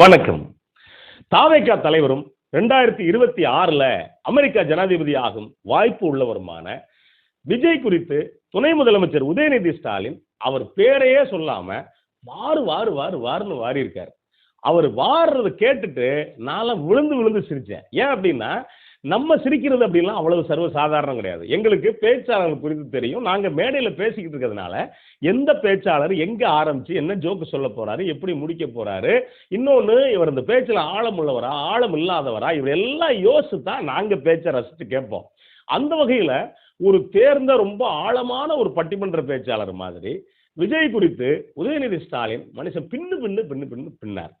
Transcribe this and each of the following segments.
வணக்கம். தாவேகா தலைவரும் ரெண்டாயிரத்தி இருபத்தி ஆறுல அமெரிக்கா ஜனாதிபதி ஆகும் வாய்ப்பு உள்ளவருமான விஜய் குறித்து துணை முதலமைச்சர் உதயநிதி ஸ்டாலின் அவர் பேரையே சொல்லாம வாறு வாறு வாறு வாருன்னு வாரி அவர் வாடுறத கேட்டுட்டு நான்லாம் விழுந்து விழுந்து சிரிச்சேன். ஏன் அப்படின்னா நம்ம சிரிக்கிறது அப்படிலாம் அவ்வளவு சர்வ சாதாரணம் கிடையாது. எங்களுக்கு பேச்சாளர்கள் குறித்து தெரியும். நாங்கள் மேடையில் பேசிக்கிட்டு இருக்கிறதுனால எந்த பேச்சாளர் எங்கே ஆரம்பிச்சு என்ன ஜோக்கு சொல்ல போறாரு எப்படி முடிக்க போறாரு இன்னொன்று இவர் இந்த பேச்சில் ஆழம் உள்ளவரா ஆழம் இல்லாதவரா இவர் எல்லாம் யோசித்து தான் நாங்கள் பேச்சை ரசித்து கேட்போம். அந்த வகையில் ஒரு தேர்ந்த ரொம்ப ஆழமான ஒரு பட்டிமன்ற பேச்சாளர் மாதிரி விஜய் குறித்து உதயநிதி ஸ்டாலின் மனுஷன் பின்னு பின்னு பின்னு பின்னு பின்னார்.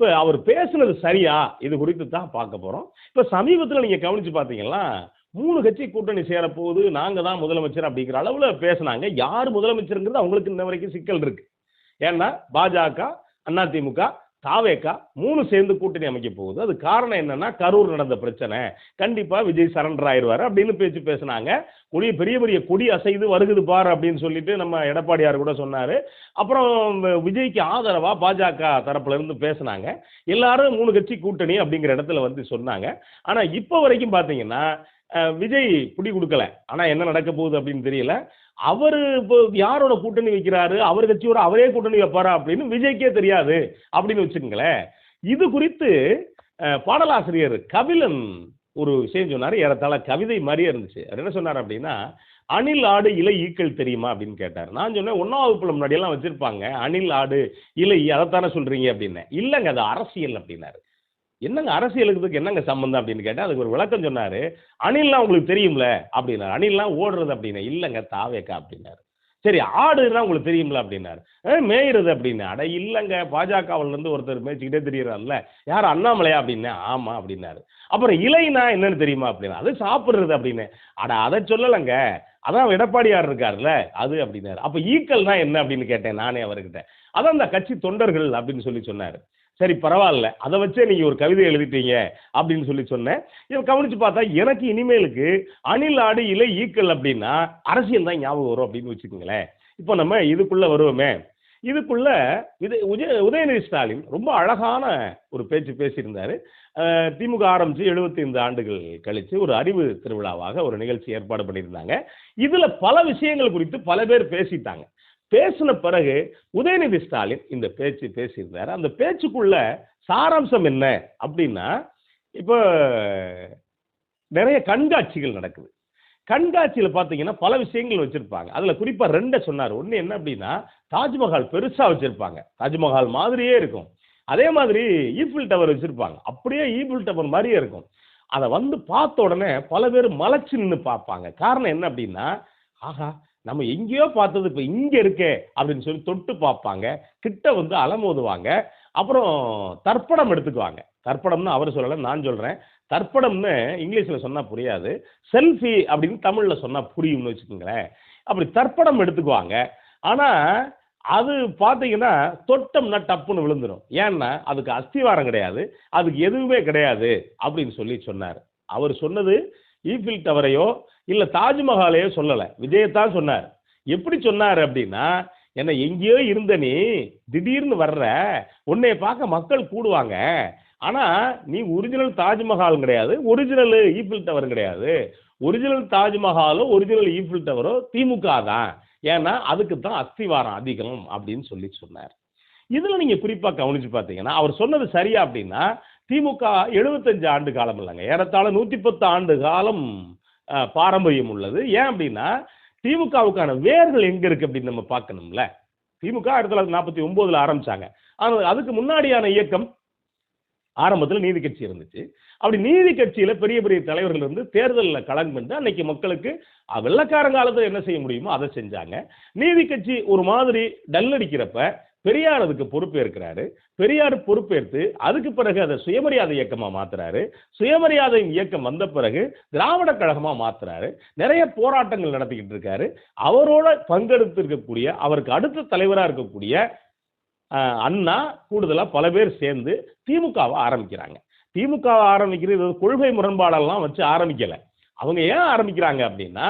இப்போ அவர் பேசுனது சரியா? இது குறித்து தான் பார்க்க போகிறோம் இப்போ சமீபத்தில் நீங்கள் கவனித்து பார்த்தீங்கன்னா மூணு கட்சி கூட்டணி சேரப்போகுது நாங்கள் தான் முதலமைச்சர் அப்படிங்கிற அளவில் பேசுனாங்க. யார் முதலமைச்சருங்கிறது அவங்களுக்கு இன்ன வரைக்கும் சிக்கல் இருக்குது ஏன்னா பாஜக அதிமுக தாவேக்கா மூணு சேர்ந்து கூட்டணி அமைக்க போகுது. அது காரணம் என்னன்னா கரூர் நடந்த பிரச்சனை. கண்டிப்பா விஜய் சரண்டர் ஆயிடுவாரு அப்படின்னு பேச்சு பேசினாங்க. கொடிய பெரிய பெரிய கொடி அசைது வருகுது பார் அப்படின்னு சொல்லிட்டு நம்ம எடப்பாடியார் கூட சொன்னாரு. அப்புறம் விஜய்க்கு ஆதரவா பாஜக தரப்புல இருந்து பேசுனாங்க. எல்லாரும் மூணு கட்சி கூட்டணி அப்படிங்கிற இடத்துல வந்து சொன்னாங்க. ஆனா இப்போ வரைக்கும் பாத்தீங்கன்னா விஜய் பிடி கொடுக்கல. ஆனா என்ன நடக்க போகுது அப்படின்னு தெரியல. அவர் இப்போ யாரோட கூட்டணி வைக்கிறாரு? அவர் கட்சியோட அவரே கூட்டணி வைப்பாரா அப்படின்னு விஜய்க்கே தெரியாது அப்படின்னு வச்சுக்கோங்களேன். இது குறித்து பாடலாசிரியர் கபிலன் ஒரு விஷயம் சொன்னார். ஏறத்தாழ கவிதை மாதிரியே இருந்துச்சு. அவர் என்ன சொன்னார் அப்படின்னா அணில் ஆடு இலை ஈக்கள் தெரியுமா? அப்படின்னு கேட்டார். நான் சொன்னேன் ஒன்றாம் வகுப்புல முன்னாடியெல்லாம் வச்சிருப்பாங்க. அணில் ஆடு இலை அதைத்தானே சொல்றீங்க? அப்படின்னு. இல்லைங்க அது அரசியல் அப்படின்னாரு. என்னங்க அரசியலுக்கு என்னங்க சம்பந்தம் அப்படின்னு கேட்டால் அதுக்கு ஒரு விளக்கம் சொன்னார். அணில்லாம் உங்களுக்கு தெரியும்ல அப்படின்னாரு. அணில்லாம் ஓடுறது அப்படின்னா இல்லைங்க தாவேக்கா அப்படின்னாரு. சரி ஆடுனா உங்களுக்கு தெரியும்ல அப்படின்னாரு. மேயிறது அப்படின்னு அட இல்லைங்க பாஜகவிலேருந்து ஒருத்தர் மேய்ச்சிக்கிட்டே தெரியறாருல்ல. யார் அண்ணாமலையா அப்படின்னு ஆமாம் அப்படின்னாரு. அப்புறம் இலைனா என்னன்னு தெரியுமா அப்படின்னா அது சாப்பிட்றது அப்படின்னு. அட அதை சொல்லலைங்க. அதான் எடப்பாடியார் இருக்கார்ல அது அப்படின்னாரு. அப்போ ஈக்கல்னா என்ன அப்படின்னு கேட்டேன் நானே அவர்கிட்ட. அதான் அந்த கட்சி தொண்டர்கள் அப்படின்னு சொல்லி சொன்னார். சரி பரவாயில்ல. அதை வச்சே நீங்கள் ஒரு கவிதை எழுதிட்டீங்க அப்படின்னு சொல்லி சொன்னேன். இதை கவனித்து பார்த்தா எனக்கு இனிமேலுக்கு அணில் ஆடு இலை ஈக்கல் அப்படின்னா அரசியல் தான் ஞாபகம் வரும் அப்படின்னு வச்சுக்கோங்களேன். இப்போ நம்ம இதுக்குள்ளே வருவோமே. இதுக்குள்ள இது உதய உதயநிதி ஸ்டாலின் ரொம்ப அழகான ஒரு பேச்சு பேசியிருந்தாரு. திமுக திமுக ஆரம்பிச்சு 75 ஆண்டுகள் கழித்து ஒரு அறிவு திருவிழாவாக ஒரு நிகழ்ச்சி ஏற்பாடு பண்ணியிருந்தாங்க. இதில் பல விஷயங்கள் குறித்து பல பேர் பேசிட்டாங்க. பேசின பிறகு உதயநிதி ஸ்டாலின் இந்த பேச்சு பேசியிருந்தாரு. அந்த பேச்சுக்குள்ள சாராம்சம் என்ன அப்படின்னா இப்போ நிறைய கண்காட்சிகள் நடக்குது. கண்காட்சியில் பார்த்தீங்கன்னா பல விஷயங்கள் வச்சுருப்பாங்க. அதில் குறிப்பாக ரெண்டை சொன்னார். ஒன்று என்ன அப்படின்னா தாஜ்மஹால் பெருசாக வச்சுருப்பாங்க. தாஜ்மஹால் மாதிரியே இருக்கும். அதே மாதிரி ஈஃபில் டவர் வச்சுருப்பாங்க. அப்படியே ஈஃபில் டவர் மாதிரியே இருக்கும். அதை வந்து பார்த்த உடனே பல பேர் மலைச்சு நின்று பார்ப்பாங்க. காரணம் என்ன அப்படின்னா ஆஹா நம்ம எங்கேயோ பார்த்தது இப்போ இங்கே இருக்கே அப்படின்னு சொல்லி தொட்டு பார்ப்பாங்க. கிட்ட வந்து அலமோதுவாங்க அப்புறம் தர்ப்பணம் எடுத்துக்குவாங்க. தர்ப்பணம்னு அவர் சொல்லலை நான் சொல்கிறேன் தர்ப்பணம்னு இங்கிலீஷில் சொன்னால் புரியாது. செல்ஃபி அப்படின்னு தமிழில் சொன்னால் புரியும்னு வச்சுக்கோங்களேன். அப்படி தர்ப்பணம் எடுத்துக்குவாங்க. ஆனால் அது பார்த்தீங்கன்னா தொட்டம்னா டப்புன்னு விழுந்துடும் ஏன்னா அதுக்கு அஸ்திவாரம் கிடையாது. அதுக்கு எதுவுமே கிடையாது அப்படின்னு சொல்லி சொன்னார். அவர் சொன்னது ஈஃபில் டவரையோ இல்லை தாஜ்மஹாலையோ சொல்லலை. விஜயத்தான் சொன்னார். எப்படி சொன்னார் அப்படின்னா என்ன எங்கேயோ இருந்த நீ திடீர்னு வர்ற உன்னைய பார்க்க மக்கள் கூடுவாங்க. ஆனா நீ ஒரிஜினல் தாஜ்மஹால் கிடையாது ஒரிஜினல் ஈஃபில் டவர் கிடையாது. ஒரிஜினல் தாஜ்மஹாலோ ஒரிஜினல் ஈஃபில் டவரோ திமுக தான். ஏன்னா அதுக்கு தான் அஸ்திவாரம் அதிகம் அப்படின்னு சொல்லி சொன்னார். இதில் நீங்கள் குறிப்பாக கவனித்து பார்த்தீங்கன்னா அவர் சொன்னது சரியா அப்படின்னா திமுக 75 ஆண்டு காலம் இல்லைங்க. ஏறத்தாழ நூத்தி பத்து ஆண்டு காலம் பாரம்பரியம் உள்ளது. ஏன் அப்படின்னா திமுகவுக்கான வேர்கள் எங்க இருக்கு அப்படின்னு நம்ம பார்க்கணும்ல. திமுக ஆயிரத்தி தொள்ளாயிரத்தி நாற்பத்தி ஒன்பதுல ஆரம்பிச்சாங்க. ஆனால் அதுக்கு முன்னாடியான இயக்கம் ஆரம்பத்தில் நீதி கட்சி இருந்துச்சு. அப்படி நீதி கட்சியில பெரிய பெரிய தலைவர்கள் இருந்து தேர்தலில் கலந்து அன்னைக்கு மக்களுக்கு வெள்ளக்காரங்காலத்தில் என்ன செய்ய முடியுமோ அதை செஞ்சாங்க. நீதி கட்சி ஒரு மாதிரி டல் அடிக்கிறப்ப பெரியார் அதுக்கு பொறுப்பேற்கிறாரு. பெரியார் பொறுப்பேற்று அதுக்கு பிறகு அதை சுயமரியாதை இயக்கமா மாத்துறாரு. சுயமரியாதை இயக்கம் வந்த பிறகு திராவிட கழகமா மாத்துறாரு. நிறைய போராட்டங்கள் நடத்திக்கிட்டு இருக்காரு. அவரோட பங்கெடுத்து இருக்கக்கூடிய அவருக்கு அடுத்த தலைவரா இருக்கக்கூடிய அண்ணா கூடுதலா பல பேர் சேர்ந்து திமுகவை ஆரம்பிக்கிறாங்க. திமுகவை ஆரம்பிக்கிறது கொள்கை முரண்பாடெல்லாம் வச்சு ஆரம்பிக்கல. அவங்க ஏன் ஆரம்பிக்கிறாங்க அப்படின்னா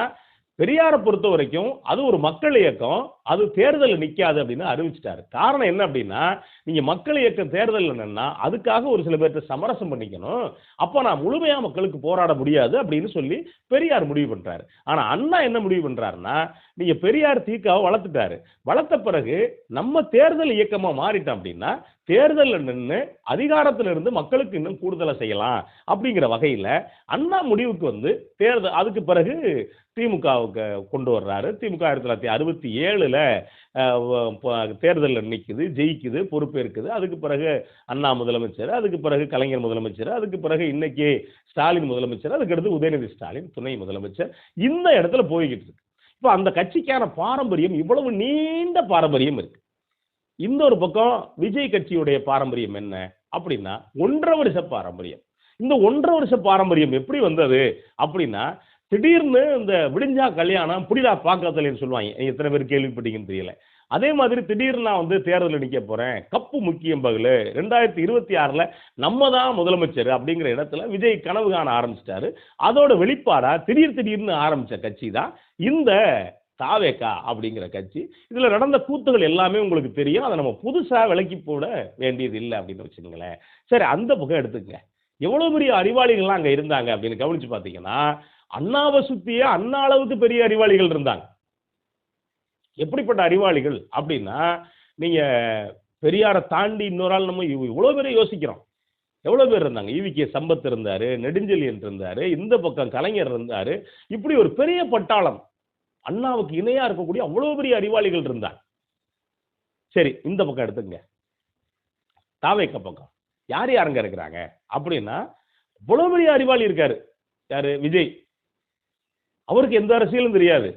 பெரியாரை பொறுத்த வரைக்கும் அது ஒரு மக்கள் இயக்கம். அது தேர்தலில் நிற்காது அப்படின்னு அறிவிச்சிட்டாரு. காரணம் என்ன அப்படின்னா நீங்கள் மக்கள் இயக்கம் தேர்தல் என்னன்னா அதுக்காக ஒரு சில பேர்த்த சமரசம் பண்ணிக்கணும். அப்போ நான் முழுமையாக மக்களுக்கு போராட முடியாது அப்படின்னு சொல்லி பெரியார் முடிவு பண்ணுறாரு ஆனால் அண்ணா என்ன முடிவு பண்ணுறாருன்னா நீங்கள் பெரியார் தீக்காவை வளர்த்துட்டாரு. வளர்த்த பிறகு நம்ம தேர்தல் இயக்கமாக மாறிட்டோம் அப்படின்னா தேர்தலில் நின்று அதிகாரத்தில் இருந்து மக்களுக்கு இன்னும் கூடுதலை செய்யலாம் அப்படிங்கிற வகையில் அண்ணா முடிவுக்கு வந்து தேர்தல் அதுக்கு பிறகு திமுகவுக்கு கொண்டு வர்றாரு. திமுக ஆயிரத்தி தொள்ளாயிரத்தி அறுபத்தி ஏழுல தேர்தலில் நிற்குது ஜெயிக்குது பொறுப்பேற்குது அதுக்கு பிறகு அண்ணா முதலமைச்சர் அதுக்கு பிறகு கலைஞர் முதலமைச்சர் அதுக்கு பிறகு இன்னைக்கு ஸ்டாலின் முதலமைச்சர் அதுக்கடுத்து உதயநிதி ஸ்டாலின் துணை முதலமைச்சர். இந்த இடத்துல போய்கிட்டு இருக்கு. இப்போ அந்த கட்சிக்கான பாரம்பரியம் இவ்வளவு நீண்ட பாரம்பரியம் இருக்கு. இந்த ஒரு பக்கம் விஜய் கட்சியுடைய பாரம்பரியம் என்ன அப்படின்னா ஒன்றரை வருஷ பாரம்பரியம். இந்த ஒன்றரை வருஷ பாரம்பரியம் எப்படி வந்தது அப்படின்னா திடீர்னு இந்த விடிஞ்சா கல்யாணம் புடிடா பார்க்கறதுலன்னு சொல்லுவாங்க. எத்தனை பேர் கேள்விப்பட்டீங்கன்னு தெரியல. அதே மாதிரி திடீர்னு நான் வந்து தேர்தலில் நிற்க போகிறேன் கப்பு முக்கியம் பகல். ரெண்டாயிரத்தி இருபத்தி ஆறில் நம்ம தான் முதலமைச்சர் அப்படிங்கிற இடத்துல விஜய் கனவு காண ஆரம்பிச்சிட்டாரு. அதோட வெளிப்பாடாக திடீர் திடீர்னு ஆரம்பித்த கட்சி தான் இந்த தாவேக்கா அப்படிங்கிற கட்சி. இதில் நடந்த கூத்துகள் எல்லாமே உங்களுக்கு தெரியும். அதை நம்ம புதுசாக விலக்கி போட வேண்டியது இல்லை அப்படின்னு வச்சுக்கோங்களேன். சரி அந்த பக்கம் எடுத்துக்கங்க. எவ்வளோ பெரிய அறிவாளிகள்லாம் அங்கே இருந்தாங்க அப்படின்னு கவனித்து பார்த்தீங்கன்னா அண்ணாவை சுத்தியே அண்ணா அளவுக்கு பெரிய அறிவாளிகள் இருந்தாங்க. எப்படிப்பட்ட அறிவாளிகள் அப்படின்னா நீங்க பெரியாரை தாண்டி இன்னொரு ஆள் நம்ம இவ்- இவ்வளவு பேரை யோசிக்கிறோம். எவ்வளவு பேர் இருந்தாங்க? ஈவிகே சம்பத் இருந்தாரு நெடுஞ்செழியன் இருந்தாரு இந்த பக்கம் கலைஞர் இருந்தாரு. இப்படி ஒரு பெரிய பட்டாளம் அண்ணாவுக்கு இணையா இருக்கக்கூடிய அவ்வளவு பெரிய அறிவாளிகள் இருந்தாங்க. சரி இந்த பக்கம் எடுத்துங்க தாவேக்க பக்கம். யார் யாருங்க இருக்கிறாங்க? அப்படின்னா இவ்வளவு பெரிய அறிவாளி இருக்காரு. யாரு? விஜய். அவருக்கு எந்த அரசியலும் தெரியாது.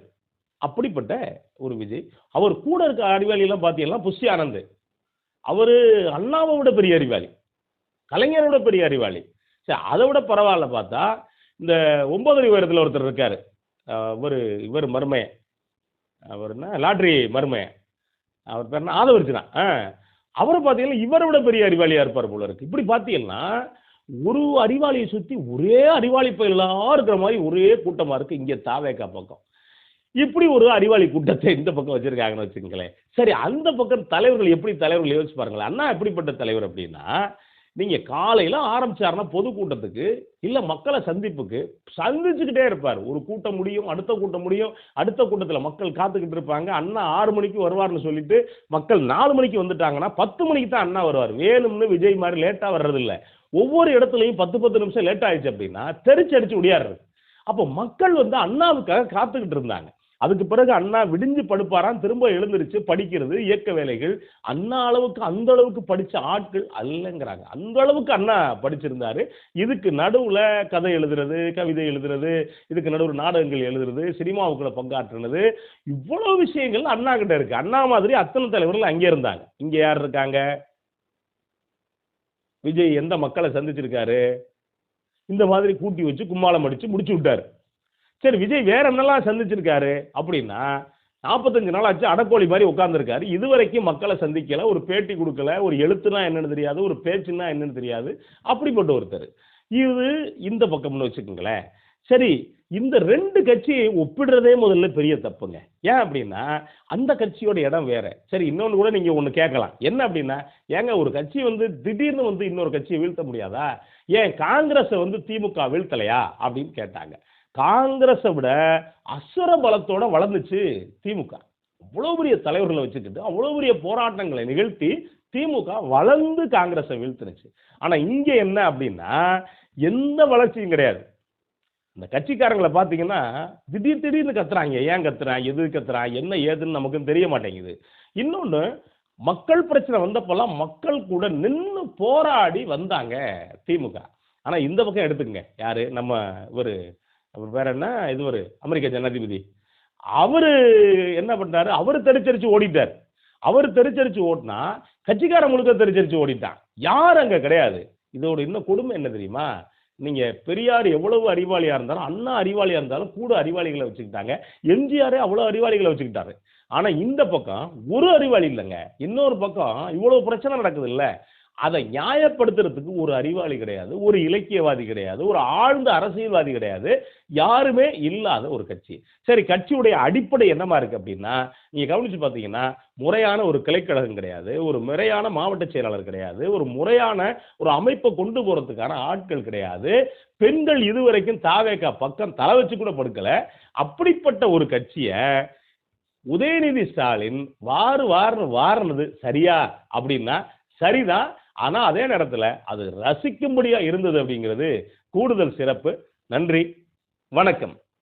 அப்படிப்பட்ட ஒரு விஜய். அவர் கூட இருக்க அறிவாளியெல்லாம் பார்த்தீங்கன்னா புஷி ஆனந்த். அவர் அண்ணாவை விட பெரிய அறிவாளி. கலைஞரை விட பெரிய அறிவாளி. சரி அதை விட பரவாயில்ல பார்த்தா இந்த ஒன்பது உயரத்தில் ஒருத்தர் இருக்கார். இவர் இவர் மருமையன் அவர் என்ன? லாட்ரி மருமையன் அவர் பேர் என்ன? ஆ அவரை பார்த்தீங்கன்னா இவரை விட பெரிய அறிவாளியாக இருப்பார் போல இருக்கு. இப்படி பார்த்தீங்கன்னா ஒரு அறிவாளியை சுற்றி ஒரே அறிவாளி பயிலாம் இருக்கிற மாதிரி ஒரே கூட்டமாக இருக்குது இங்கே தாவேக்கா பக்கம். இப்படி ஒரு அறிவாளி கூட்டத்தை இந்த பக்கம் வச்சிருக்காங்கன்னு வச்சுக்கங்களேன். சரி அந்த பக்கம் தலைவர்கள் எப்படி தலைவர்கள் யோசிச்சு பாருங்களேன் அண்ணா எப்படிப்பட்ட தலைவர் அப்படின்னா நீங்க காலையில ஆரம்பிச்சாருன்னா பொதுக்கூட்டத்துக்கு இல்ல மக்களை சந்திப்புக்கு சந்திச்சுக்கிட்டே இருப்பார். ஒரு கூட்டம் முடியும் அடுத்த கூட்டம் முடியும் அடுத்த கூட்டத்துல மக்கள் காத்துக்கிட்டு இருப்பாங்க. அண்ணா ஆறு மணிக்கு வருவார்னு சொல்லிட்டு மக்கள் நாலு மணிக்கு வந்துட்டாங்கன்னா பத்து மணிக்கு தான் அண்ணா வருவார். வேணும்னு விஜய் மாதிரி லேட்டா வர்றது இல்ல ஒவ்வொரு இடத்துலையும் பத்து பத்து நிமிஷம் லேட் ஆயிடுச்சு அப்படின்னா தெரிச்சு அடிச்சு ஒடியாடுறது அப்போ மக்கள் வந்து அண்ணாவுக்காக காத்துக்கிட்டு இருந்தாங்க. அதுக்கு பிறகு அண்ணா விடிஞ்சு படுப்பாராம். திரும்ப எழுந்திருச்சு படிக்கிறது இயக்க வேலைகள். அண்ணா அளவுக்கு அந்த அளவுக்கு படிச்ச ஆட்கள் அல்லங்கிறாங்க. அந்த அளவுக்கு அண்ணா படிச்சிருந்தாரு. இதுக்கு நடுவுல கதை எழுதுறது கவிதை எழுதுறது இதுக்கு நடுவில் நாடகங்கள் எழுதுறது சினிமாவுக்குள்ள பங்காற்றுனது. இவ்வளவு விஷயங்கள் அண்ணா கிட்ட இருக்கு. அண்ணா மாதிரி அத்தனை தலைவர்கள் அங்கே இருந்தாங்க. இங்க யார் இருக்காங்க? விஜய் எந்த மக்களை சந்திச்சிருக்காரு? இந்த மாதிரி கூட்டி வச்சு கும்மாளம் அடிச்சு முடிச்சு விட்டாரு. சரி விஜய் வேற என்னெல்லாம் சந்திச்சிருக்காரு அப்படின்னா நாற்பத்தஞ்சு நாள் ஆச்சு அடக்கோழி மாதிரி உட்கார்ந்துருக்காரு. இதுவரைக்கும் மக்களை சந்திக்கல ஒரு பேட்டி கொடுக்கல ஒரு எழுத்துனா என்னன்னு தெரியாது ஒரு பேச்சுன்னா என்னன்னு தெரியாது அப்படிப்பட்ட ஒருத்தர். இது இந்த பக்கம்னு வச்சுக்கோங்களேன். சரி இந்த ரெண்டு கட்சியை ஒப்பிடுறதே முதல்ல பெரிய தப்புங்க. ஏன் அப்படின்னா அந்த கட்சியோட இடம் வேற. சரி இன்னொன்று கூட நீங்க ஒன்று கேட்கலாம். என்ன அப்படின்னா ஏங்க ஒரு கட்சி வந்து திடீர்னு வந்து இன்னொரு கட்சியை வீழ்த்த முடியாதா? ஏன் காங்கிரஸை வந்து திமுக வீழ்த்தலையா? அப்படின்னு கேட்டாங்க. காங்கிரஸை விட அசுர பலத்தோட வளர்ந்துச்சு திமுக. அவ்வளோ பெரிய தலைவர்களை வச்சுக்கிட்டு அவ்வளோ பெரிய போராட்டங்களை நிகழ்த்தி திமுக வளர்ந்து காங்கிரஸை வீழ்த்துனுச்சு. ஆனால் இங்கே என்ன அப்படின்னா எந்த வளர்ச்சியும் கிடையாது. இந்த கட்சிக்காரங்களை பார்த்தீங்கன்னா திடீர் திடீர்னு கத்துறாங்க. ஏன் கத்துறான் எது கத்துறான் என்ன ஏதுன்னு நமக்கும் தெரிய மாட்டேங்குது. இன்னொன்று மக்கள் பிரச்சனை வந்தப்பெல்லாம் மக்கள் கூட நின்று போராடி வந்தாங்க திமுக. ஆனால் இந்த பக்கம் எடுத்துக்கங்க. யாரு? நம்ம ஒரு அவர் பேர் என்ன? இது ஒரு அமெரிக்க ஜனாதிபதி. அவரு என்ன பண்ணாரு அவரு தெரிச்சரிச்சு ஓடிட்டார். அவர் தெரிச்சரிச்சு ஓட்டினா கட்சிக்காரன் முழுக்க தெரிச்சரிச்சு ஓடிட்டான். யார் அங்க கிடையாது? இதோட இன்னும் கொடுமை என்ன தெரியுமா? நீங்க பெரியார் எவ்வளவு அறிவாளியா இருந்தாலும் அண்ணா அறிவாளியா இருந்தாலும் கூட அறிவாளிகளை வச்சுக்கிட்டாங்க. எம்ஜிஆரே அவ்வளவு அறிவாளிகளை வச்சுக்கிட்டாரு. ஆனா இந்த பக்கம் ஒரு அறிவாளி இல்லைங்க. இன்னொரு பக்கம் இவ்வளவு பிரச்சனை நடக்குது இல்ல. அதை நியாயப்படுத்துறதுக்கு ஒரு அறிவாளி கிடையாது ஒரு இலக்கியவாதி கிடையாது ஒரு ஆழ்ந்த அரசியல்வாதி கிடையாது யாருமே இல்லாத ஒரு கட்சி. சரி கட்சியுடைய அடிப்படை என்னமா இருக்கு அப்படின்னா நீங்க கவனிச்சு பார்த்தீங்கன்னா முறையான ஒரு கிளைக்கழகம் கிடையாது ஒரு முறையான மாவட்ட செயலாளர் கிடையாது ஒரு முறையான ஒரு அமைப்பை கொண்டு போறதுக்கான ஆட்கள் கிடையாது. பெண்கள் இதுவரைக்கும் தாவேக்கா பக்கம் தலை வச்சு கூட படுக்கல. அப்படிப்பட்ட ஒரு கட்சியை உதயநிதி ஸ்டாலின் வாறு வாருன்னு வாரினது சரியா அப்படின்னா சரிதான் ஆனால் அதே நேரத்தில் அது ரசிக்கும்படியாக இருந்தது அப்படிங்கிறது கூடுதல் சிறப்பு. நன்றி. வணக்கம்.